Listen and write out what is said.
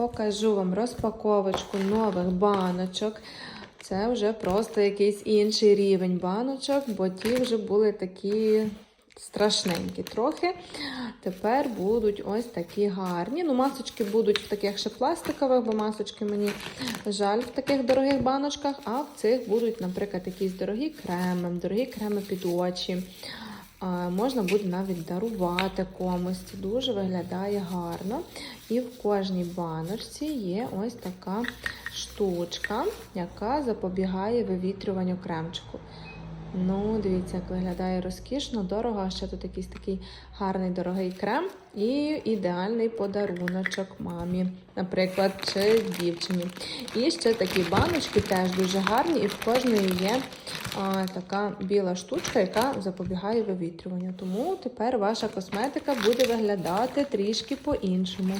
покажу вам розпаковочку нових баночок. Це вже просто якийсь інший рівень баночок, бо ті вже були такі страшненькі трохи. Тепер будуть ось такі гарні. Ну, масочки будуть в таких ще пластикових, бо масочки мені жаль в таких дорогих баночках, а в цих будуть, наприклад, якісь дорогі креми, дорогі креми під очі. Можна буде навіть дарувати комусь. Це дуже виглядає гарно. І в кожній баночці є ось така штучка, яка запобігає вивітрюванню кремчику. Ну, дивіться, як виглядає розкішно, дорого. А ще тут якийсь такий гарний дорогий крем і ідеальний подаруночок мамі, наприклад, чи дівчині. І ще такі баночки теж дуже гарні, і в кожної є а, така біла штучка, яка запобігає вивітрюванню. Тому тепер ваша косметика буде виглядати трішки по-іншому.